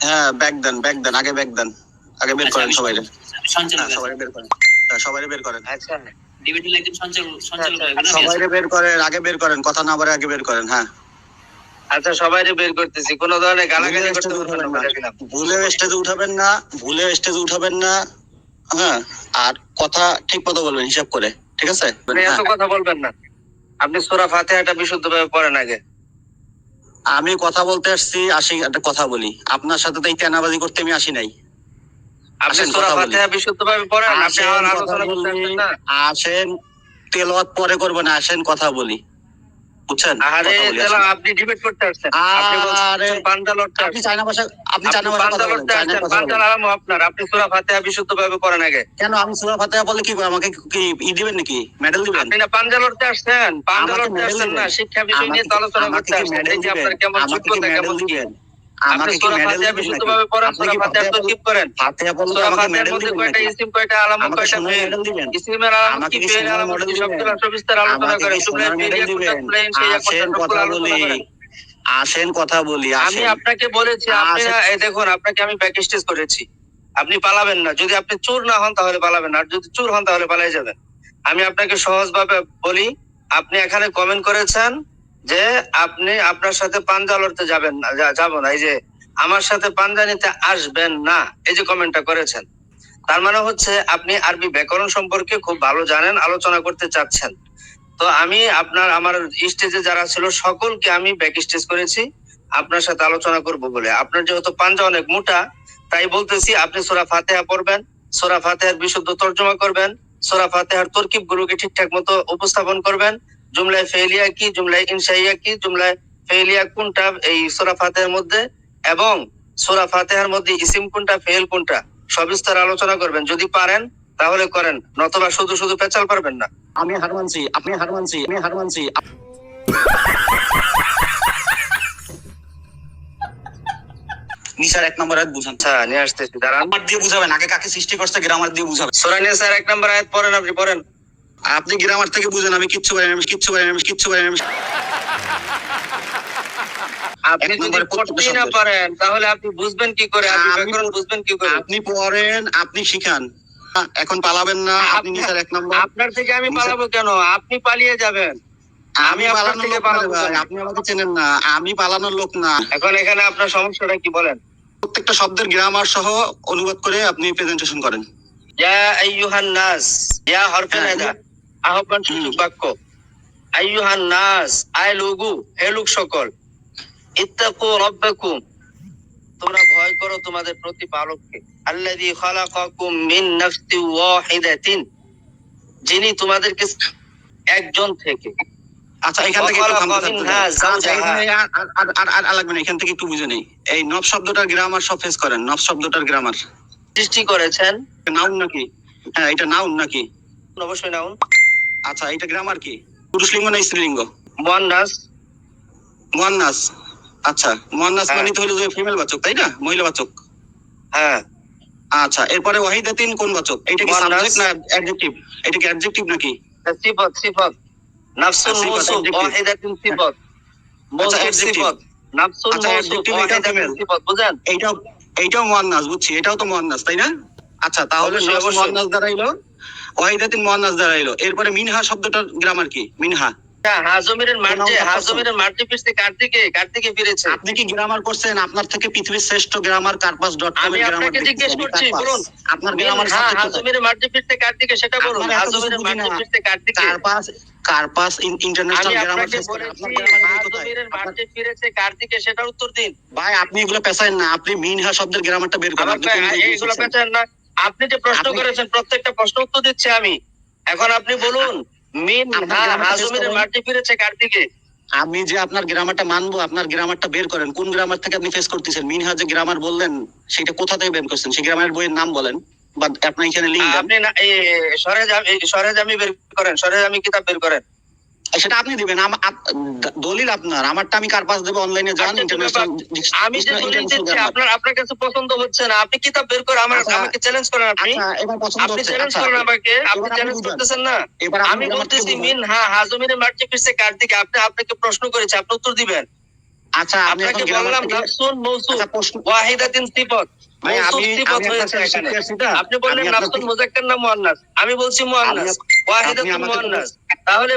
হ্যাঁ ব্যাগ দেন ব্যাগ দেন আগে ব্যাগ দেন। আগে বের আচ্ছা, করেন সবাই হ্যাঁ সবাই বের করেন। হ্যাঁ, সবাই বের করেন। আচ্ছা? সবাই বের করেন আগে বের করেন কথা না বলে আগে বের করেন হ্যাঁ। আচ্ছা বের করতেছি কোনো ধরনের গালাগালি ভুলে করতে স্টেজে পারবেন না না। বলে দিলাম। ভুলে স্টেজে উঠাবেন না ভুলে স্টেজে উঠাবেন না হ্যাঁ। আর কথা ঠিক মতো বলবেন হিসাব করে ঠিক আছে? আপনি এত হ্যাঁ। কথা বলবেন না। আপনি সূরা ফাতিহাটা বিশুদ্ধভাবে পড়েন আগে। আমি কথা বলতে আসছি আসি একটা কথা বলি। আপনার সাথে তো এই তেনাবাজি করতে আমি আসি নাই। আসেন, তেলওয়াত পরে করবেন না আসেন কথা বলি। বুঝছেন? আরে তাহলে আপনি ডিবেট করতে আসছেন। আপনি বলছেন পান্ডা লড়তে আপনি চায়না ভাষা আপনি চায়না ভাষা পান্ডা লড়তে আসছেন। কথা আরাম আপনার। আপনি সূরা ফাতিহা বিশুদ্ধভাবে পড়েন আগে। কেন আমি সুরা ফাতিহা বলে কি? আমাকে কি ই দিবেন নাকি? মেডেল দিবেন? আপনি না পাঞ্জা লড়তে আসছেন। পাঞ্জা লড়তে আসছেন না শিক্ষা বিষয় নিয়ে আলোচনা করতে আসছেন। এই যে আপনার কেমন যোগ্যতা কেমন দিবেন? আমাকে কি মেডেল দিবেন বিশুদ্ধভাবে পড়েন সূরা ফাতিহা তরকিব করেন। ফাতেহা বললে আমাকে মেডেল দিবেন কয়টা ইসিম কয়টা আলামত কয়টা মেডেল দিবেন। ইসিমের আলামত কি কি ফেল আলামত কি সবগুলো সবিস্তার আলোচনা করেন কি শুক্লায় সোনার মেডেল ফেলিয়া কোনটা দিবেন? প্লেন সেই আসেন কথা বলি আসেন কথা বলি আমি আপনাকে বলেছি আপনি দেখুন আপনাকে আমি ব্যাক স্টেজ করেছি। আপনি পালাবেন না। যদি আপনি চোর না হন তাহলে পালাবেন আর যদি চোর হন তাহলে পালাই যাবেন। আমি আপনাকে সহজভাবে বলি আপনি এখানে কমেন্ট করেছেন যে আপনি আপনার সাথে পাঞ্জা লড়তে যাবেন না যাব না। এই যে আমার সাথে পাঞ্জা নিতে আসবেন না, এই যে কমেন্টটা করেছেন। তার মানে হচ্ছে আপনি আরবি ব্যাকরণ সম্পর্কে খুব ভালো জানেন, আলোচনা করতে চাচ্ছেন। তো আমি আপনার, আমার স্টেজে যারা ছিল সকলকে আমি ব্যাক স্টেজ করেছি, আপনার সাথে আলোচনা করব বলে। আপনার যেহেতু পাঞ্জা অনেক মোটা, তাই বলতেছি আপনি সোরা ফাতেহা পড়বেন, সোরা ফাতেহার বিশুদ্ধ তর্জমা করবেন, সোরা ফাতেহার তরকিব গুলোকে ঠিকঠাক মতো উপস্থাপন করবেন জুমলায় ফেলিয়া কি জুমলায় ইনসাইয়া কি জুমলায় ফেলিয়া কোনটা? এই সোরা ফাতেহার মধ্যে এবং সোরা ফাতেহার মধ্যে ইসিম কোনটা ফেল কোনটা? সবিস্তার আলোচনা করবেন। যদি পারেন তাহলে করেন। নতবা শুধু শুধু পেঁচাল পারবেন না। আমি হার মানছি আপনি হার মানছি আমি হার মানছি। নিশার এক নম্বর আয়াত বুঝান। আচ্ছা নিয়ে আসতেছি দাঁড়ান। গ্রামার দিয়ে বুঝাবেন আগে কাকে সৃষ্টি করছে গ্রামার দিয়ে বুঝাবেন। সোরা নিয়ে স্যার এক নম্বর আয়াত পড়েন আপনি পড়েন। আপনি গ্রামার থেকে বুঝেন আমি কিচ্ছু পারি আমি কিচ্ছু পারি আমি কিচ্ছু পারি আমি আপনি যদি পড়তেই না পারেন তাহলে আপনি বুঝবেন কি করে আপনি ব্যাকরণ বুঝবেন কি করে। আপনি পড়েন আপনি শিখান। হ্যাঁ, এখন পালাবেন না আপনি এক নম্বর। আপনার থেকে আমি পালাবো কেন? আপনি পালিয়ে যাবেন। আমি আপনার পালানোর থেকে লোক না পালাবো আপনি আমাকে চেনেন না আমি পালানোর লোক না। এখন এখানে আপনার সমস্যাটা কি বলেন? প্রত্যেকটা শব্দের গ্রামার সহ অনুবাদ করে আপনি প্রেজেন্টেশন করেন। ইয়া আইয়ুহান নাস ইয়া হরফে হ্যাঁ, নাদা আহ্বান সূচক বাক্য। আইয়ুহান নাস আয় লোগু হে লোক সকল ইত্তাকু রাব্বাকুম তোমরা ভয় করো তোমাদের প্রতিপালককে। আল্লাযী খালাকাকুম মিন নাফসিন ওয়াহিদাতিন যিনি তোমাদেরকে একজন থেকে। আচ্ছা এখান একটু আর লাগবে না এখান একটু বুঝে নেই। এই নব শব্দটার গ্রামার সব ফেস করেন নব শব্দটার গ্রামার সৃষ্টি করেছেন। নাউন নাকি? হ্যাঁ এটা নাউন নাকি? অবশ্যই নাউন আচ্ছা এটা গ্রামার কি? পুরুষ লিঙ্গ না স্ত্রীলিঙ্গ? মুয়ান্নাস। মোয়ান্নাস। আচ্ছা মোয়ান্নাস হ্যাঁ। মানে তো হলো যে ফিমেল বাচক তাই না? মহিলা বাচক। হ্যাঁ। আচ্ছা এরপরে ওয়াহিদাতিন কোন বাচক? এটা কি সাবজেক্ট না অ্যাডজেক্টিভ এটা কি অ্যাডজেক্টিভ নাকি? সিফত সিফত। নাফসুল সিফত, মৌসুফ। ওয়াহিদাতুন সিফত। মৌসুফ adjective। সিফত। নাফসুল আচ্ছা, মৌসুফ এটা ওয়াহিদাতুন female। বুঝেন এইটাও এইটাও মোয়ান্নাস বুঝছি। এটাও তো মোয়ান্নাস তাই না? আচ্ছা তাহলে অবশ্যই, নফস অবশ্যই। ওয়াহিদাতিন মোয়ান্নাস দাঁড়াইলো। এরপরে মিনহা শব্দটার গ্রামার কি মিনহা। আপনি কি গ্রামার করছেন? আপনার থেকে পৃথিবীর শ্রেষ্ঠ গ্রামার কার্পাস ডট আমি আপনাকে জিজ্ঞেস করছি বলুন। আপনার গ্রামার হাজমিরের মার্জে কার দিকে সেটা বলুন। কার দিকে কার্পাস কার্পাস ইন্টারন্যাশনাল গ্রামার কার দিকে উত্তর দিন। ভাই আপনি এগুলো পেছায়েন না। আপনি মিনহা শব্দের গ্রামারটা বের করেন। না। আপনি যে প্রশ্ন করেছেন প্রত্যেকটা প্রশ্ন উত্তর দিচ্ছি আমি। এখন আপনি বলুন মিন করুন। ফিরেছে কার দিকে? আমি যে আপনার গ্রামারটা মানবো আপনার গ্রামারটা বের করেন কোন গ্রামার থেকে আপনি ফেস করতেছেন? মিনহা যে গ্রামার বললেন সেটা কোথা থেকে বের করছেন? সেই গ্রামারের বইয়ের নাম বলেন বা আপনার এখানে লিঙ্ক আপনি সরেজ আমি বের করেন সরেজ আমি কিতাব বের করেন। সেটা আপনি দিবেন। দলিল আপনার। আমারটা আমি কার পাস দেবো? অনলাইনে যান ইন্টারন্যাশনাল আমি যে দলিল দিচ্ছি আপনার আপনার কাছে পছন্দ হচ্ছে না আপনি কিতাব বের করে আমার আচ্ছা। আমাকে চ্যালেঞ্জ করেন আপনি। আচ্ছা আপনি চ্যালেঞ্জ আচ্ছা, করেন আমাকে। আপনি চ্যালেঞ্জ করতেছেন না। এবার আমি বলতেছি মিন হ্যাঁ হাজমিরের মার্জে ফিরছে কার দিকে আপনি আপনাকে প্রশ্ন করেছি আপনি উত্তর দিবেন। আচ্ছা আপনাকে বললাম ওয়াহিদাতিন সিফাত আপনি বললেন থেকে- মুজাক্কার না আমি বলছি মুয়ান্নাস তাহলে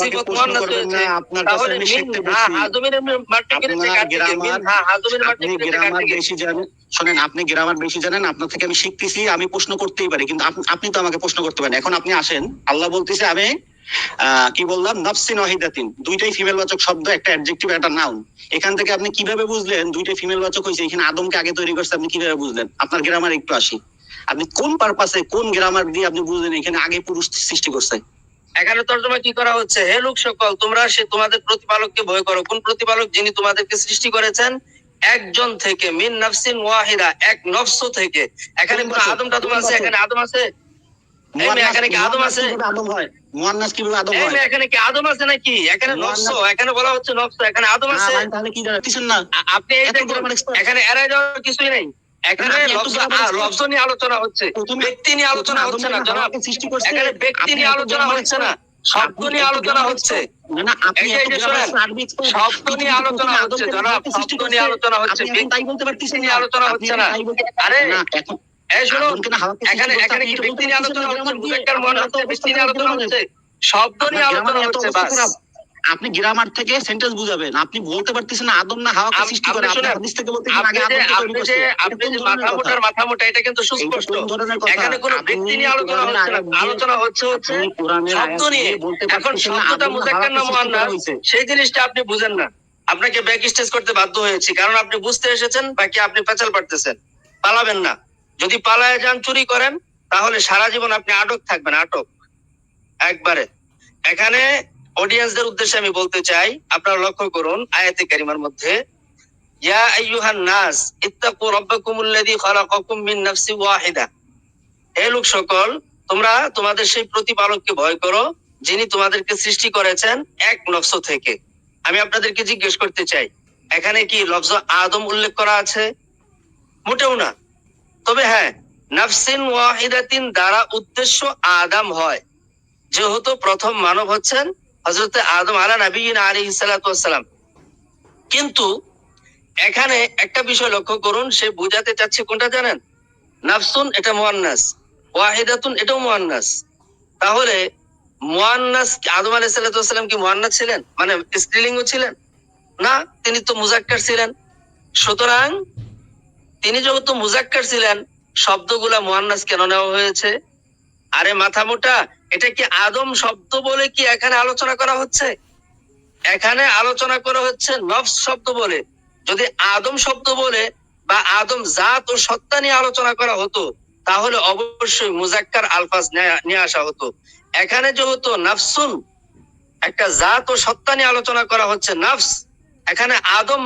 সিফাত হয়েছে। তাহলে মিন বসছি হাজুমির মাটি কার থেকে মিন হ্যাঁ হাজুমির মাটি গ্রামার থেকে বেশি জানেন। শোনেন আপনি গ্রামার বেশি জানেন আপনার থেকে আমি শিখতেছি আমি প্রশ্ন করতেই পারি কিন্তু আপনি তো আমাকে প্রশ্ন করতে পারেন। এখন আপনি আসেন আল্লাহ বলতেছে আমি আহ, কি বললাম? নফসিন ওয়াহিদাতিন। দুইটাই ফিমেল বাচক শব্দ একটা অ্যাডজেক্টিভ একটা নাউন এখান থেকে আপনি কীভাবে বুঝলেন দুইটাই ফিমেল বাচক হয়েছে? এখানে আদমকে আগে তৈরি করছে আপনি কীভাবে বুঝলেন। আপনার গ্রামার একটু আসি। আপনি কোন পারপাসে কোন গ্রামার দিয়ে আপনি বুঝলেন এখানে আগে পুরুষ সৃষ্টি করছে? এখানে তর্জমা কি করা হচ্ছে? হে লোক সকল তোমরা সে তোমাদের প্রতিপালককে ভয় করো। কোন প্রতিপালক যিনি তোমাদেরকে সৃষ্টি করেছেন? একজন থেকে মিন নাফসিন ওয়াহিদা এক নফস থেকে। এখানে কোন? আদম টাদম আছে? এখানে আদম আছে? এখানে কি আদম আছে? আদম হয়? মুয়ান্নাস কীভাবে আদম হয়? এখানে কি আদম আছে নাকি? এখানে নফস এখানে বলা হচ্ছে নফস এখানে আদম আছে? তাহলে কি না। আপনি এই। এখানে এড়াই যাওয়ার কিছুই নেই। এখানে নিয়ে আলোচনা হচ্ছে। ব্যক্তি নিয়ে আলোচনা হচ্ছে না জনাব। হাওয়াকে সৃষ্টি করছে এখানে ব্যক্তি নিয়ে আলোচনা হচ্ছে না শব্দ নিয়ে আলোচনা হচ্ছে। শব্দ নিয়ে আলোচনা জনাব। শব্দ নিয়ে আলোচনা নিয়ে আলোচনা না। আরে, এখন এখানে কি ব্যক্তি নিয়ে আলোচনা শব্দ নিয়ে আলোচনা বাস। আপনি গ্রামার থেকে সেন্টেন্স বুঝাবেন। আপনি বলতে পারতেছেন না আদম না হাওয়াকে আপ- সৃষ্টি করে? আপনি হাদিস থেকে বলতে আগে আপনি যে আপনি যে মাথা মোটার মাথা মোটা এটা কিন্তু সুস্পষ্ট? এখানে কোনো ব্যক্তি নিয়ে আলোচনা হচ্ছে না। আলোচনা হচ্ছে হচ্ছে কোরআনের শব্দ নিয়ে। এখন শব্দটা মুজাক্কার না হয়েছে। সেই জিনিসটা আপনি বুঝেন না। আপনাকে ব্যাক স্টেজ করতে বাধ্য হয়েছি কারণ আপনি বুঝতে এসেছেন বাকি আপনি পেঁচাল পারতেছেন। পালাবেন না। যদি পালায় যান চুরি করেন তাহলে সারা জীবন আপনি আটক থাকবেন আটক। একবারে। এখানে অডিয়েন্সদের উদ্দেশ্যে আমি বলতে চাই, আপনারা লক্ষ্য করুন আয়াতে কারিমার মধ্যে, ইয়া আইয়ুহান নাস, ইত্তাকু খালাকাকুম মিন ওয়াহিদা। হে লোক সকল, তোমরা তোমাদের সেই প্রতিপালককে ভয় করো, যিনি তোমাদেরকে সৃষ্টি করেছেন এক নফস থেকে। আমি আপনাদেরকে জিজ্ঞেস করতে চাই, এখানে কি লফজ আদম উল্লেখ করা আছে? মোটেও না। তবে হ্যাঁ নাফসিন ওয়াহিদাতিন দ্বারা উদ্দেশ্য আদম হয়। যেহেতু প্রথম মানব হচ্ছেন হজরত আদম আলা নবীন আলী সালাম কিন্তু এখানে একটা বিষয় লক্ষ্য করুন, সে বুঝাতে চাচ্ছে কোনটা জানেন? নাফসুন, এটা মুয়ান্নাস। ওয়াহিদাতুন, এটাও মুয়ান্নাস। তাহলে মুয়ান্নাস আদম আলাইহিস সালাম কি মুয়ান্নাস ছিলেন? মানে স্ত্রীলিঙ্গ ছিলেন? না, তিনি তো মুজাক্কার ছিলেন। সুতরাং তিনি যেহেতু মুজাক্কার ছিলেন, শব্দগুলা মুয়ান্নাস কেন নেওয়া হয়েছে? আরে মাথা মোটা এটা কি আদম শব্দ বলে কি এখানে আলোচনা করা হচ্ছে? এখানে আলোচনা করা হচ্ছে নফস শব্দ বলে। যদি আদম শব্দ বলে বা আদম জাত ও সত্তা নিয়ে আলোচনা করা হতো, তাহলে অবশ্যই মুজাক্কার আলফাজ নিয়ে আসা হতো। এখানে যেহেতু নাফসুন, একটা জাত ও সত্তা নিয়ে আলোচনা করা হচ্ছে নাফস, এখানে আদম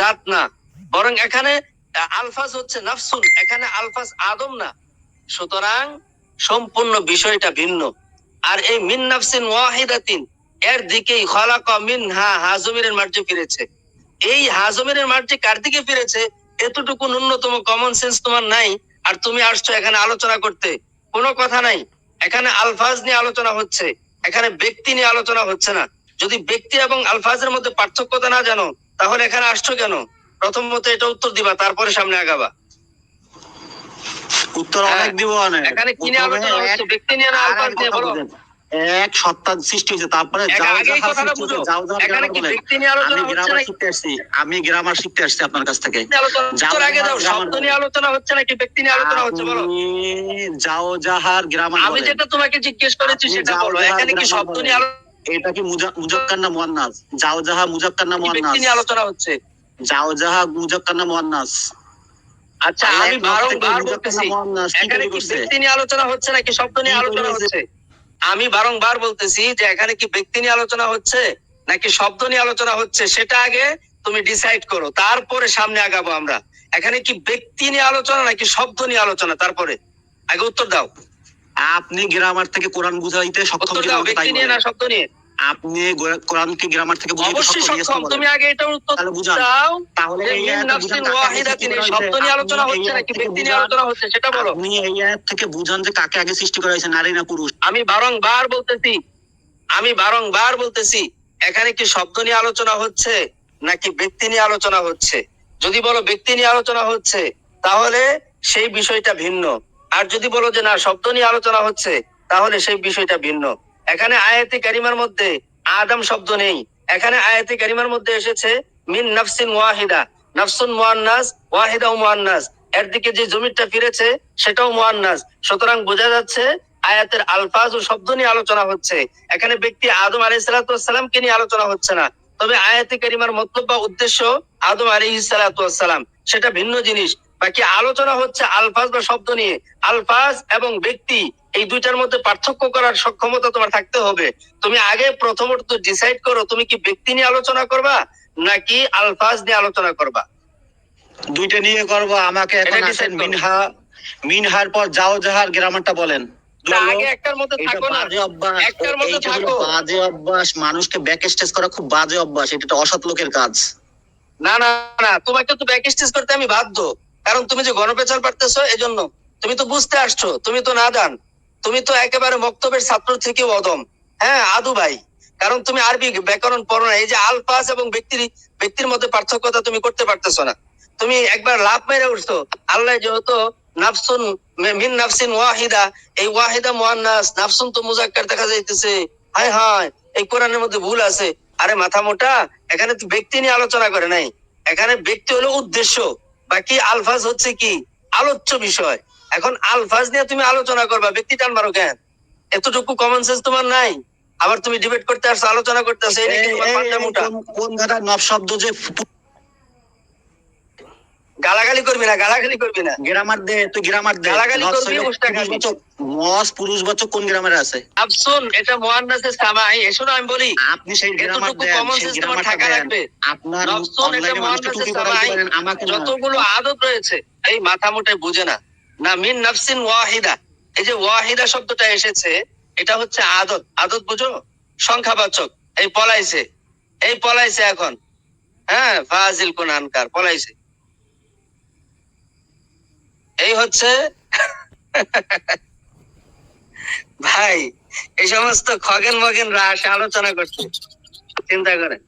জাত না। বরং এখানে আলফাজ হচ্ছে নাফসুন, এখানে আলফাজ আদম না। সুতরাং সম্পূর্ণ বিষয়টা ভিন্ন। আর এই মিন নাফসিন ওয়াহিদাতিন, এর দিকেই খলাক মিন হা হাজমিরের মার্জে ফিরেছে। এই হাজমিরের মার্জে কার দিকে ফিরেছে? এতটুকু ন্যূনতম কমন সেন্স তোমার নাই, আর তুমি আসছো এখানে আলোচনা করতে। কোনো কথা নাই। এখানে আলফাজ নিয়ে আলোচনা হচ্ছে। এখানে ব্যক্তি নিয়ে আলোচনা হচ্ছে না। যদি ব্যক্তি এবং আলফাজের মধ্যে পার্থক্যতা না জানো, তাহলে এখানে আসছো কেন? প্রথমত এটা উত্তর দিবা, তারপরে সামনে আগাবা। উত্তর হ্যাঁ। অনেক দিব এখানে কি আলোচনা হচ্ছে? এক- ব্যক্তি নিয়ে না আর নিয়ে বলো। এক সত্তা সৃষ্টি হয়েছে তারপরে আমি গ্রামার শিখতে আসছি আপনার কাছ থেকে। আলোচনা যাও হচ্ছে নাকি? ব্যক্তি নিয়ে আলোচনা হচ্ছে বলো। যাহার গ্রামার আমি যেটা তোমাকে জিজ্ঞেস করেছি সেটা বলো। এখানে কি শব্দ নিয়ে আলোচনা এটা কি মুজা- মুজাক্কার না মুয়ান্নাস? যাও যাহা মুজাক্কার না মুয়ান্নাস। নিয়ে আলোচনা হচ্ছে? যাও যাহা মুজাক্কার না মুয়ান্নাস। আচ্ছা আমি বারংবার বলতেছি। এখানে কি ব্যক্তি নিয়ে আলোচনা হচ্ছে নাকি শব্দ নিয়ে আলোচনা হচ্ছে? আমি বারংবার বলতেছি যে এখানে কি ব্যক্তি নিয়ে আলোচনা হচ্ছে নাকি শব্দ নিয়ে আলোচনা হচ্ছে সেটা আগে তুমি ডিসাইড করো তারপরে সামনে আগাবো আমরা। এখানে কি ব্যক্তি নিয়ে আলোচনা নাকি শব্দ নিয়ে আলোচনা? তারপরে আগে উত্তর দাও। আপনি গ্রামার থেকে কোরআন বুঝাইতে সক্ষম ব্যক্তি নিয়ে না শব্দ নিয়ে? আপনি গোরা- কোরআনকে গ্রামার থেকে অবশ্যই সক্ষম। তুমি আগে এটা উত্তর দাও তাহলে? শব্দ নিয়ে আলোচনা হচ্ছে নাকি? ব্যক্তি নিয়ে আলোচনা হচ্ছে সেটা বলো। আপনি এই আয়াত থেকে বুঝান যে কাকে আগে সৃষ্টি করা হয়েছে নারী না পুরুষ? আমি বারংবার বলতেছি আমি বারংবার বলতেছি এখানে কি শব্দ নিয়ে আলোচনা হচ্ছে নাকি ব্যক্তি নিয়ে আলোচনা হচ্ছে? যদি বলো ব্যক্তি নিয়ে আলোচনা হচ্ছে তাহলে সেই বিষয়টা ভিন্ন। আর যদি বলো যে না শব্দ নিয়ে আলোচনা হচ্ছে তাহলে সেই বিষয়টা ভিন্ন। এখানে আয়াতি কারিমার মধ্যে আদম শব্দ নেই। এখানে আয়াতি কারিমার মধ্যে এসেছে মিন নাফসিন ওয়াহিদা। নাফসুন মুয়ান্নাস ওয়াহিদা মুয়ান্নাস। এর দিকে যে জমিটা ফিরেছে, সেটাও মুয়ান্নাস। সুতরাং বোঝা যাচ্ছে আয়াতের আলফাজ ও শব্দ নিয়ে আলোচনা হচ্ছে। এখানে ব্যক্তি আদম আলাইসালামকে নিয়ে আলোচনা হচ্ছে না। তবে আয়াতে কারিমার মতলব বা উদ্দেশ্য আদম আলাইসালাম সেটা ভিন্ন জিনিস। বাকি আলোচনা হচ্ছে আলফাজ বা শব্দ নিয়ে। আলফাজ এবং ব্যক্তি এই দুইটার মধ্যে পার্থক্য করার সক্ষমতা তোমার থাকতে হবে। তুমি আগে প্রথমত ডিসাইড করো তুমি কি ব্যক্তি নিয়ে আলোচনা করবা নাকি আলফাজ নিয়ে আলোচনা করবা? দুইটা নিয়ে করব আমাকে এখন আসেন মিনহা। মিনহার পর যাও জাহার গ্রামারটা বলেন। আগে একটার মধ্যে থাকো না। বাজে অভ্যাস একটার মধ্যে থাকো। বাজে অভ্যাস মানুষকে ব্যাক স্টেজ করা খুব বাজে অভ্যাস এটা একটা অসৎ লোকের কাজ। না না না তোমাকে তো ব্যাক স্টেজ করতে আমি বাধ্য। কারণ তুমি যে গণপেচার পারতেছো এজন্য। তুমি তো বুঝতে আসছো তুমি তো না দান তুমি তো একেবারে মক্তবের ছাত্র থেকে অদম। হ্যাঁ আদু ভাই। কারণ তুমি আরবি ব্যাকরণ পড়ো না। এই যে আলফাজ এবং ব্যক্তির ব্যক্তির মধ্যে পার্থক্যতা তুমি করতে পারতেছো না। তুমি একবার লাভ মেরে উঠছো। আল্লাহ যেহেতু নাফসুন মিন নাফসিন ওয়াহিদা, এই ওয়াহিদা নাফসুন তো মুজাক্কার দেখা যাইতেছে। হায় হায়, এই কোরআনের মধ্যে ভুল আছে। আরে মাথা মোটা, এখানে তো ব্যক্তি নিয়ে আলোচনা করে নাই। এখানে ব্যক্তি হলো উদ্দেশ্য। বাকি আলফাজ হচ্ছে কি? আলোচ্য বিষয়। এখন আলফাজ নিয়ে তুমি আলোচনা করবা ব্যক্তি টান মারো কেন এতটুকু কমন সেন্স তোমার নাই আবার তুমি ডিবেট করতে আসছো আলোচনা করতে আসছো এই নাকি তোমার পান্ডা মোটা কোন- ধারা নব শব্দ যে গালাগালি করবি না গালাগালি করবি না গ্রামার দে তুই গ্রামার দে গালাগালি করবি, উষ্টা খাবি। মস পুরুষবাচক কোন গ্রামারে আছে আফসুন এটা মোহান্নাসের সামাই এসো না আমি বলি আপনি সেই গ্রামার এতটুকু দেন কমন সেন্স তোমার থাকা লাগবে আপনার নফসুন এটা পরাইতে সামাই আমাকে যতগুলো আদত রয়েছে এই মাথা মোটায় বুঝে না না, মিন নাফসিন ওয়াহিদা। এই যে ওয়াহিদা শব্দটা এসেছে, এটা হচ্ছে আদত। আদত বুঝো? সংখ্যাবাচক। এই পলাইছে। এই পলাইছে এখন। হ্যাঁ ফাজিল কোন আনকার, পলাইছে। এই হচ্ছে ভাই, এই সমস্ত খগেন মগেন রাস আলোচনা করছে চিন্তা করেন।